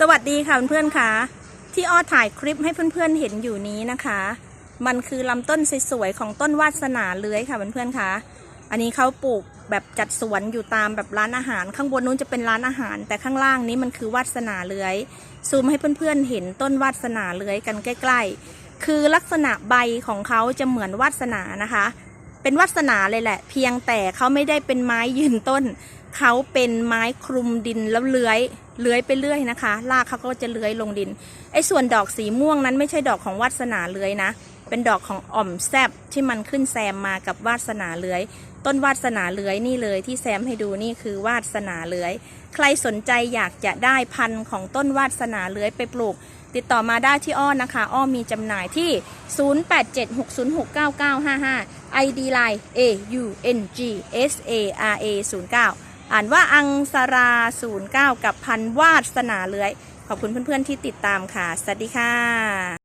สวัสดีค่ะเพื่อนๆค่ะ ที่อ้อถ่ายคลิปให้เพื่อนๆเห็นอยู่นี้นะคะ มันคือลำต้นสวยๆของต้นวาสนาเลื้อยค่ะเพื่อนๆค่ะ อันนี้เขาปลูกแบบจัดสวนอยู่ตามแบบร้านอาหาร ข้างบนนู้นจะเป็นร้านอาหาร แต่ข้างล่างนี้มันคือวาสนาเลื้อย ซูมให้เพื่อนๆเห็นต้นวาสนาเลื้อยกันใกล้ๆ คือลักษณะใบของเขาจะเหมือนวาสนานะคะ เป็นวาสนาเลยแหละ เพียงแต่เขาไม่ได้เป็นไม้ยืนต้น เขาเป็นไม้คลุมดินแล้วเลื้อย เลื้อยไปเรื่อยนะคะรากเขาก็จะเลื้อยลงดินไอ้ส่วนดอกสีม่วงนั้นไม่ใช่ดอกของวาสนาเลื้อยนะ เป็นดอกของอ่อมแซบที่มันขึ้นแซมมากับวาสนาเลื้อย ต้นวาสนาเลื้อยนี่เลยที่แซมให้ดูนี่คือวาสนาเลื้อย ใครสนใจอยากจะได้พันธุ์ของต้นวาสนาเลื้อยไปปลูก ติดต่อมาได้ที่อ้อนะคะ อ้อมีจำหน่ายที่ 0876069955 ID Line A U N G S A R A 09 อ่านว่าอังสรา09 กับพันวาสนาเลื้อย ขอบคุณเพื่อนๆที่ติดตามค่ะ สวัสดีค่ะ